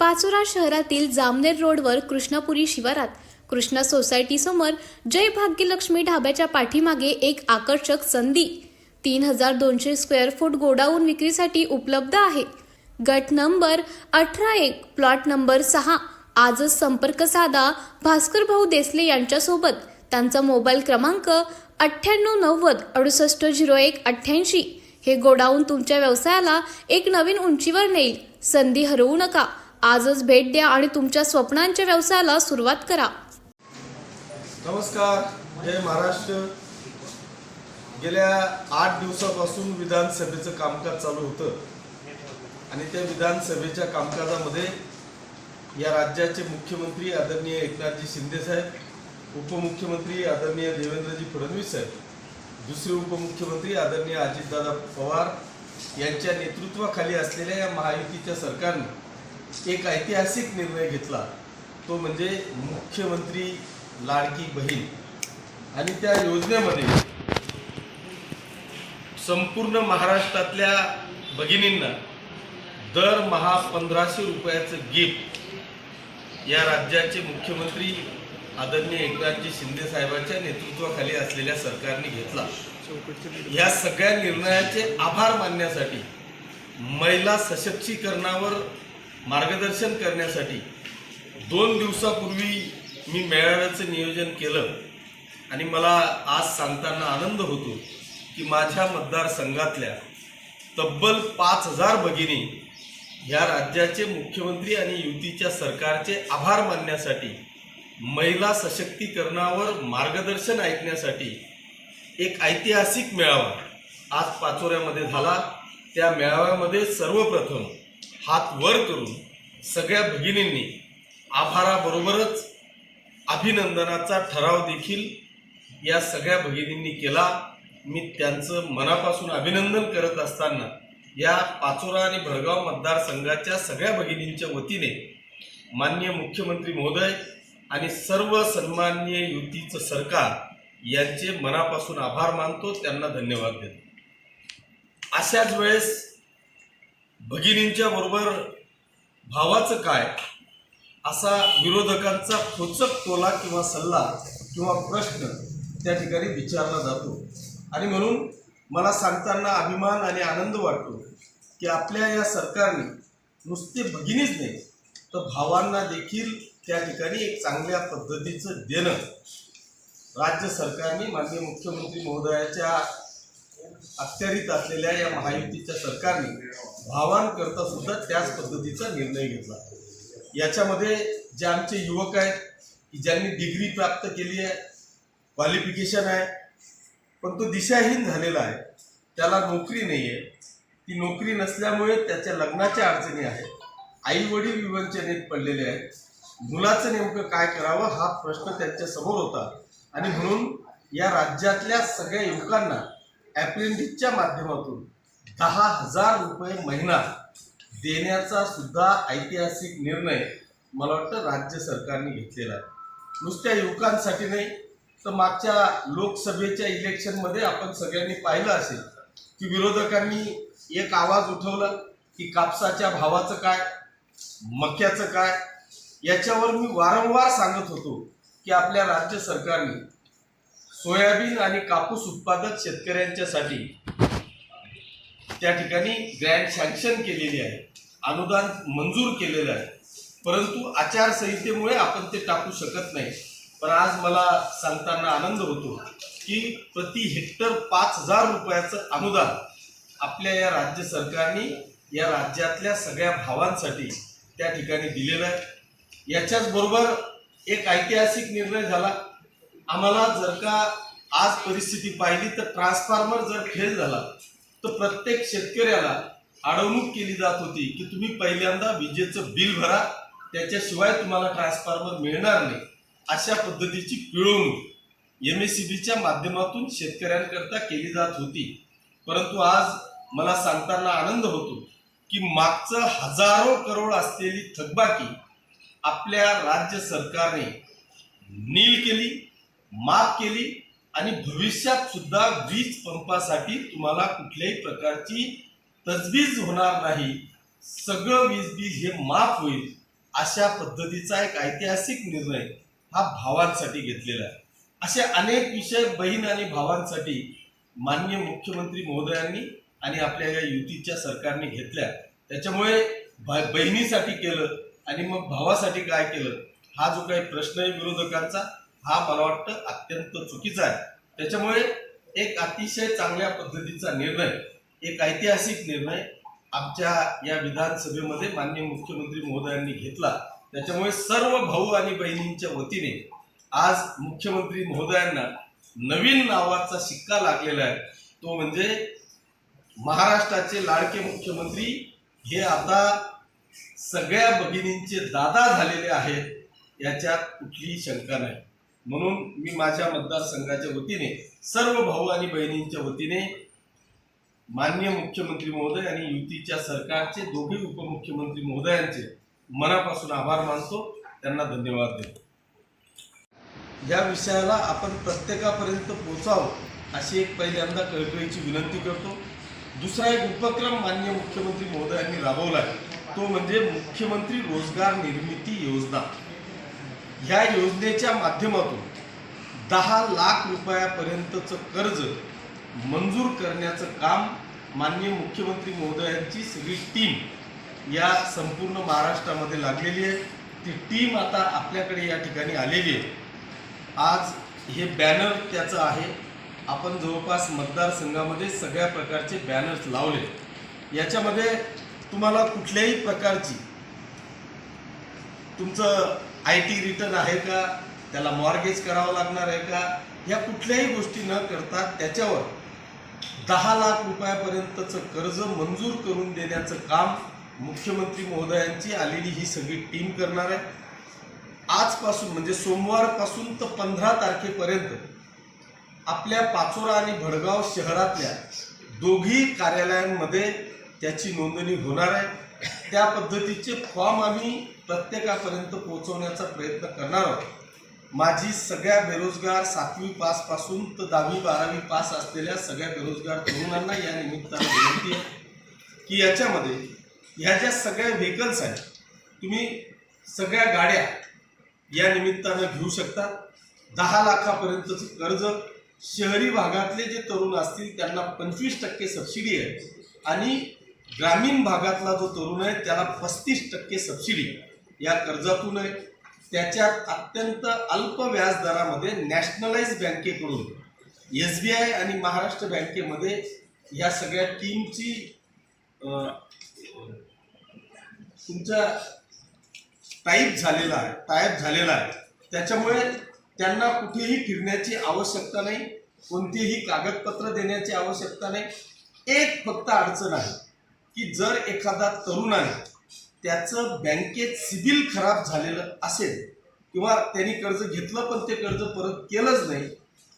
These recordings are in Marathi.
पाचोरा शहरातील जामनेर रोडवर कृष्णापुरी शिवारात कृष्णा सोसायटी समोर जय भाग्यलक्ष्मी ढाब्याच्या पाठीमागे एक आकर्षक संधी. तीन हजार दोनशे स्क्वेअर फूट गोडाऊन विक्रीसाठी उपलब्ध आहे. गट नंबर अठरा एक प्लॉट नंबर सहा आजच संपर्क साधा भास्कर भाऊ देसले यांच्यासोबत. त्यांचा मोबाईल क्रमांक अठ्ठ्याण्णव नव्वद अडुसष्ट झिरो एक अठ्ठ्याऐंशी. हे गोडाऊन तुमच्या व्यवसायाला एक नवीन उंचीवर नेईल. संधी हरवू नका. आजच भेट द्या आणि तुमच्या स्वप्नांच्या व्यवसायाला सुरुवात करा. नमस्कार जय महाराष्ट्र. गेल्या आठ दिवसापासून विधानसभेचं कामकाज चालू होतं. आणि त्या विधानसभेच्या कामकाजामध्ये या राज्याचे मुख्यमंत्री आदरणीय एकनाथजी शिंदेसाहेब उपमुख्यमंत्री आदरणीय देवेंद्रजी फडणवीस साहेब दुसरे उपमुख्यमंत्री आदरणीय अजितदादा पवार यांच्या नेतृत्वाखाली असलेल्या या महायुतीच्या सरकारने एक ऐतिहासिक निर्णय घेतला. तो म्हणजे मुख्यमंत्री लाडकी बहीण. आणि त्या योजनेमध्ये संपूर्ण महाराष्ट्रातल्या भगिनींना दरमहा पंधराशे रुपयाचं गिफ्ट या राज्याचे मुख्यमंत्री आदरणीय एकनाथजी शिंदे साहेबांच्या नेतृत्वाखाली असलेल्या सरकारने घेतला. या सगळ्या निर्णयाचे आभार मानण्यासाठी महिला सशक्तीकरणावर मार्गदर्शन करण्यासाठी दोन दिवसापूर्वी मी मेळाव्याचं नियोजन केलं आणि मला आज सांगताना आनंद होतो की माझ्या मतदारसंघातल्या तब्बल पाच हजार भगिनी ह्या राज्याचे मुख्यमंत्री आणि युतीच्या सरकारचे आभार मानण्यासाठी महिला सशक्तीकरणावर मार्गदर्शन ऐकण्यासाठी एक ऐतिहासिक मेळावा आज पाचोऱ्यामध्ये झाला. त्या मेळाव्यामध्ये सर्वप्रथम हात वर करून सगळ्या भगिनींनी आभाराबरोबरच अभिनंदनाचा ठराव देखील या सगळ्या भगिनींनी केला. मी त्यांचं मनापासून अभिनंदन करत असताना या पाचोरा आणि भडगाव मतदारसंघाच्या सगळ्या भगिनींच्या वतीने माननीय मुख्यमंत्री महोदय आणि सर्व सन्मान्य युतीचं सरकार यांचे मनापासून आभार मानतो. त्यांना धन्यवाद देतो. अशाच वेळेस भगिनींच्या बरोबर भावाचं काय? असा विरोधकांचा खोचक टोला किंवा सल्ला किंवा प्रश्न त्या ठिकाणी विचारला जातो. आणि म्हणून मला सांगताना अभिमान आणि आनंद वाटतो की आपल्या या सरकारने नुसते भगिनीच नाही तर भावांना देखील त्या ठिकाणी एक चांगल्या पद्धतीचं देणं. राज्य सरकारने माननीय मुख्यमंत्री महोदयाच्या अखत्यारीत असलेल्या या महायुतीच्या सरकारने भावांकरता सुद्धा त्याच पद्धतीचा निर्णय घेतला. याच्यामध्ये जे आमचे युवक आहेत की ज्यांनी डिग्री प्राप्त केली आहे क्वालिफिकेशन आहे पण तो दिशाहीन झालेला आहे. त्याला नोकरी नाही आहे. ती नोकरी नसल्यामुळे त्याच्या लग्नाच्या अडचणी आहेत. आई वडील विवंचनेत पडलेले आहेत. मुलाचं नेमकं काय करावं हा प्रश्न त्यांच्यासमोर होता. आणि म्हणून या राज्यातल्या सगळ्या युवकांना ॲप्रेंटिसच्या माध्यमातून दहा हजार रुपये महिना देण्याचा सुद्धा ऐतिहासिक निर्णय मला वाटतं राज्य सरकारने घेतलेला आहे. नुसत्या युवकांसाठी नाही तर मागच्या लोकसभेच्या इलेक्शनमध्ये आपण सगळ्यांनी पाहिलं असेल की विरोधकांनी एक आवाज उठवला की कापसाच्या भावाचं काय मक्याचं काय याच्यावर मी वारंवार सांगत होतो की आपल्या राज्य सरकारने सोयाबीन आणि कापूस उत्पादक शेतकऱ्यांच्यासाठी त्या ठिकाणी ग्रँड सँक्शन केलेली आहे. अनुदान मंजूर केलेलं आहे. परंतु आचारसंहितेमुळे आपण ते टाकू शकत नाही. पण आज मला सांगताना आनंद होतो की प्रति हेक्टर पाच हजार रुपयाचं अनुदान आपल्या या राज्य सरकारने या राज्यातल्या सगळ्या भावांसाठी त्या ठिकाणी दिलेलं आहे. याच्याचबरोबर एक ऐतिहासिक निर्णय झाला. आम्हाला जर का आज परिस्थिती पाहिली तर ट्रान्सफॉर्मर जर फेल झाला तर प्रत्येक शेतकऱ्याला अडवणूक केली जात होती की तुम्ही पहिल्यांदा विजेचं बिल भरा त्याच्याशिवाय तुम्हाला ट्रान्सफॉर्मर मिळणार नाही. अशा पद्धतीची पिळवणूक एम एस सी बीच्या माध्यमातून शेतकऱ्यांकरता केली जात होती. परंतु आज मला सांगताना आनंद होतो की मागचं हजारो करोड असलेली थकबाकी आपल्या राज्य सरकारने नील केली माफ केली आणि भविष्यात सुद्धा वीज पंपासाठी तुम्हाला कुठल्याही प्रकारची तजवीज होणार नाही. सगळं वीज बीज हे माफ होईल अशा पद्धतीचा एक ऐतिहासिक निर्णय हा भावांसाठी घेतलेला आहे. असे अनेक विषय बहीण आणि भावांसाठी मान्य मुख्यमंत्री महोदयांनी आणि आपल्या या युतीच्या सरकारने घेतल्या. त्याच्यामुळे बहिणीसाठी केलं आणि मग भावासाठी काय केलं हा जो काही प्रश्न आहे विरोधकांचा हा मला वाटतं अत्यंत चुकीचा आहे. त्याच्यामुळे एक अतिशय चांगल्या पद्धतीचा निर्णय एक ऐतिहासिक निर्णय आमच्या या विधानसभेमध्ये मान्य मुख्यमंत्री महोदयांनी घेतला. त्याच्यामुळे सर्व भाऊ आणि बहिणींच्या वतीने आज मुख्यमंत्री महोदयांना नवीन नावाचा शिक्का लागलेला आहे. तो म्हणजे महाराष्ट्राचे लाडके मुख्यमंत्री हे आता सगळ्या भगिनींचे दादा झालेले आहेत याच्यात कुठलीही शंका नाही. म्हणून मी माझ्या मतदारसंघाच्या वतीने सर्व भाऊ आणि बहिणींच्या वतीने मान्य मुख्यमंत्री महोदय आणि युतीच्या सरकारचे दोघे उपमुख्यमंत्री महोदयांचे मनापासून आभार मानतो. त्यांना धन्यवाद देतो. या विषयाला आपण प्रत्येकापर्यंत पोचावं अशी एक पहिल्यांदा कळकळीची विनंती करतो. दुसरा एक उपक्रम मान्य मुख्यमंत्री महोदयांनी राबवला आहे. तो म्हणजे मुख्यमंत्री रोजगार निर्मिती योजना. ह्या योजनेच्या माध्यमातून दहा लाख रुपयापर्यंतचं कर्ज मंजूर करण्याचं काम माननीय मुख्यमंत्री महोदयांची सगळी टीम या संपूर्ण महाराष्ट्रामध्ये लागलेली आहे. ती टीम आता आपल्याकडे या ठिकाणी आलेली आहे. आज हे बॅनर त्याचं आहे. आपण जवळपास मतदारसंघामध्ये सगळ्या प्रकारचे बॅनर्स लावले. याच्यामध्ये तुम्हाला कुठल्याही प्रकारची तुमचं आय टी रिटर्न आहे का? त्याला मॉर्गेज करावं लागणार आहे का? या कुठल्याही गोष्टी न करता त्याच्यावर दहा लाख रुपयापर्यंतचं कर्ज मंजूर करून देण्याचं काम मुख्यमंत्री महोदयांची आलेली ही सगळी टीम करणार आहे. आजपासून म्हणजे सोमवारपासून तर पंधरा तारखेपर्यंत आपल्या पाचोरा आणि भडगाव शहरातल्या दोघी कार्यालयांमध्ये त्याची नोंदणी होणार आहे. त्या पद्धतीचे फॉर्म आम्ही प्रत्येकापर्यंत पोहोचवण्याचा प्रयत्न करणार आहोत. माझी सगळ्या बेरोजगार सातवी पासपासून तर दहावी बारावी पास असलेल्या सगळ्या बेरोजगार तरुणांना या निमित्तानं विनंती आहे की याच्यामध्ये ह्या ज्या सगळ्या व्हेकल्स आहेत तुम्ही सगळ्या गाड्या या निमित्तानं घेऊ शकता. दहा लाखापर्यंतचं कर्ज शहरी भागातले जे तरुण असतील त्यांना पंचवीस टक्के सबसिडी आहे. आणि ग्रामीण भागातला जो तरुण आहे त्याला पस्तीस टक्के सबसिडी या कर्जातून आहे. त्याच्यात अत्यंत अल्प व्याजदरामध्ये नॅशनलाइज बँकेकडून एस बी आय आणि महाराष्ट्र बँकेमध्ये या सगळ्या टीमची तुमच्या टाईप झालेला आहे टायप झालेला आहे. त्याच्यामुळे त्यांना कुठेही फिरण्याची आवश्यकता नाही कोणतीही कागदपत्र देण्याची आवश्यकता नाही. एक फक्त अडचण आहे. की जर एखादा तरुणाने त्याचं बँकेत सिबिल खराब झालेलं असेल किंवा त्यांनी कर्ज घेतलं पण ते कर्ज परत केलंच नाही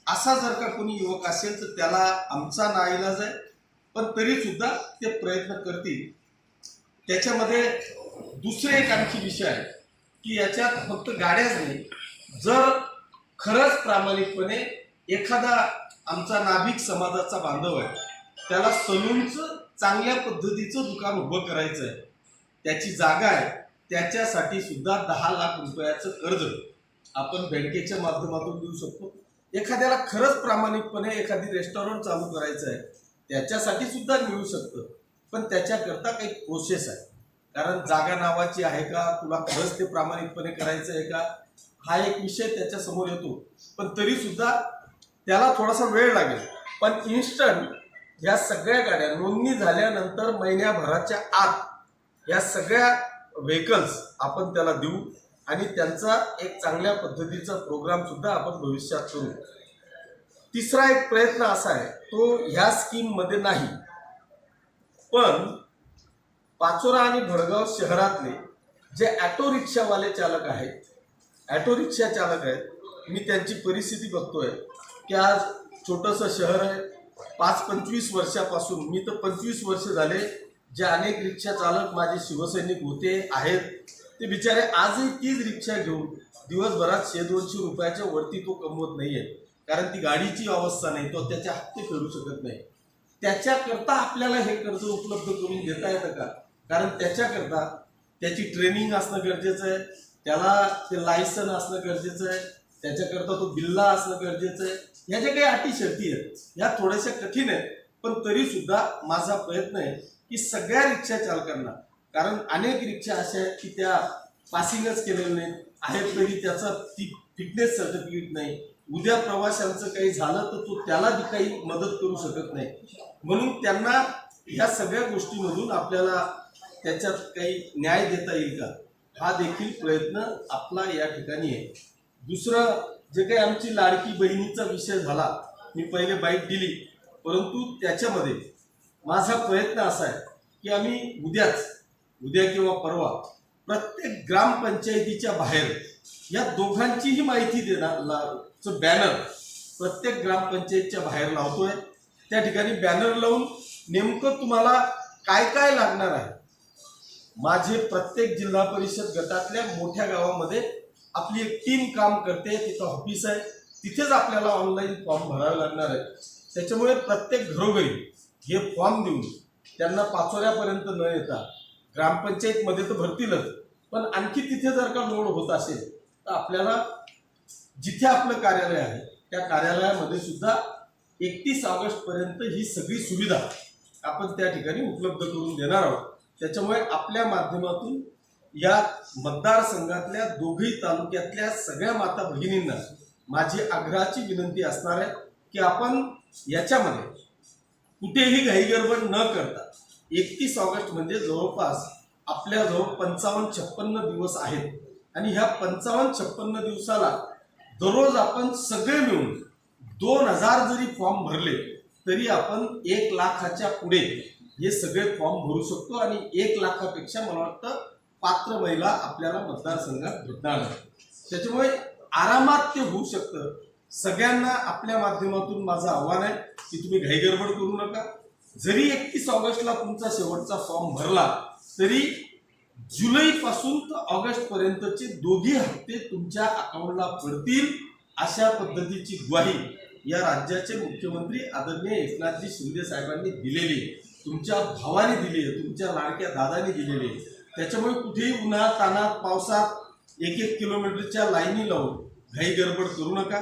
असा जर का कोणी युवक असेल तर त्याला आमचा नाईलाज आहे. पण तरीसुद्धा ते प्रयत्न करतील. त्याच्यामध्ये दुसरे एक आणखी विषय आहे की याच्यात फक्त गाड्याच नाही. जर खरंच प्रामाणिकपणे एखादा आमचा नाभिक समाजाचा बांधव आहे त्याला सलूनचं चांगल्या पद्धतीचं दुकान उभं करायचं आहे त्याची जागा आहे. त्याच्यासाठी सुद्धा दहा लाख रुपयाचं कर्ज आपण बँकेच्या माध्यमातून देऊ शकतो. एखाद्याला खरंच प्रामाणिकपणे एखादी रेस्टॉरंट चालू करायचं आहे त्याच्यासाठी सुद्धा मिळू शकतं. पण त्याच्याकरता काही प्रोसेस आहे. कारण जागा नावाची आहे का तुला खरंच ते प्रामाणिकपणे करायचं आहे का हा एक विषय त्याच्यासमोर येतो. पण तरी सुद्धा त्याला थोडासा वेळ लागेल. पण इन्स्टंट ह्या सगळ्या गाड्या नोंदणी झाल्यानंतर महिन्याभराच्या आत या सगळ्या व्हेकल्स आपण त्याला देऊ आणि त्यांचा एक चांगल्या पद्धतीचा प्रोग्राम सुद्धा आपण भविष्यात करू. तिसरा एक प्रयत्न असा आहे तो ह्या स्कीममध्ये नाही. पण पाचोरा आणि भडगाव शहरातले जे ॲटो रिक्षावाले चालक आहेत ॲटो रिक्षा चालक आहेत मी त्यांची परिस्थिती बघतोय. की आज छोटंसं शहर आहे पाच पंचवीस वर्षापासून मी तर पंचवीस वर्ष झाले जे अनेक रिक्षा चालक माझे शिवसैनिक होते आहेत. ते बिचारे आजही तीच रिक्षा घेऊन दिवसभरात शे दोनशे रुपयाच्या वरती तो कमवत नाही आहे कारण ती गाडीची अवस्था नाही तो त्याचे हप्ते फेरू शकत नाही. त्याच्याकरता आपल्याला हे कर्ज उपलब्ध करून देता येतं का? कारण त्याच्याकरता त्याची ट्रेनिंग असणं गरजेचं आहे त्याला ते लायसन असणं गरजेचं आहे त्याच्याकरता तो बिल्ला असणं गरजेचं आहे. ह्या ज्या काही अटी शर्ती आहेत. ह्या थोड्याशा कठीण आहेत पण तरी सुद्धा माझा प्रयत्न आहे की सगळ्या रिक्षा चालकांना कारण अनेक रिक्षा अशा आहेत की त्या पासिंगच केलेल्या नाहीत आहेत तरी त्याचा ती फिटनेस सर्टिफिकेट नाही. उद्या प्रवाशांचं काही झालं तर तो त्याला काही मदत करू शकत नाही. म्हणून त्यांना ह्या सगळ्या गोष्टीमधून आपल्याला त्याच्यात काही न्याय देता येईल का? हा देखील प्रयत्न आपला या ठिकाणी आहे. दुसरं जे काही आमची लाडकी बहिणीचा विषय झाला मी पहिले बाईट दिली परंतु त्याच्यामध्ये माझा प्रयत्न असा आहे की आम्ही उद्याच उद्या किंवा परवा प्रत्येक ग्रामपंचायतीच्या बाहेर या दोघांचीही माहिती देणार ला- बॅनर प्रत्येक ग्रामपंचायतच्या बाहेर लावतोय. त्या ठिकाणी बॅनर लावून नेमकं तुम्हाला काय काय लागणार आहे? माझे प्रत्येक जिल्हा परिषद गटातल्या मोठ्या गावामध्ये आपली एक टीम काम करते तिथं ऑफिस आहे तिथेच आपल्याला ऑनलाईन फॉर्म भरावे लागणार आहे त्याच्यामुळे प्रत्येक घरोघरी हे फॉर्म देऊन त्यांना पाचोऱ्यापर्यंत न येता ग्रामपंचायतमध्ये तर भरतीलच पण आणखी तिथे जर का लोड होत असेल तर आपल्याला जिथे आपलं कार्यालय आहे त्या कार्यालयामध्ये सुद्धा एकतीस ऑगस्टपर्यंत ही सगळी सुविधा आपण त्या ठिकाणी उपलब्ध करून देणार आहोत. त्याच्यामुळे आपल्या माध्यमातून या मतदारसंघातल्या दोघही तालुक्यातल्या सगळ्या माता भगिनींना माझी आग्रहाची विनंती असणार आहे की आपण याच्यामध्ये कुठेही घाईगडबड न करता एकतीस ऑगस्ट म्हणजे जवळपास आपल्याजवळ पंचावन्न छप्पन्न दिवस आहेत. आणि ह्या पंचावन्न छप्पन्न दिवसाला दररोज आपण सगळे मिळून दोन हजार जरी फॉर्म भरले तरी आपण एक लाखाच्या पुढे हे सगळे फॉर्म भरू शकतो. आणि एक लाखापेक्षा मला वाटतं पात्र महिला आपल्याला मतदारसंघात भेटणार नाही. त्याच्यामुळे आरामात ते होऊ शकतं. सगळ्यांना आपल्या माध्यमातून माझं आव्हान आहे की तुम्ही घाईगडबड करू नका. जरी एकतीस ऑगस्टला तुमचा शेवटचा फॉर्म भरला तरी जुलैपासून तर ऑगस्टपर्यंतचे दोघी हप्ते तुमच्या अकाउंटला पडतील अशा पद्धतीची ग्वाही या राज्याचे मुख्यमंत्री आदरणीय एकनाथजी शिंदे साहेबांनी दिलेली आहे. तुमच्या भावाने दिली आहे तुमच्या लाडक्या दादाने दिलेली आहे. त्याच्यामुळे कुठेही उन्हात तानात पावसात एक एक किलोमीटरच्या लाईनी लावून घाई गडबड करू नका.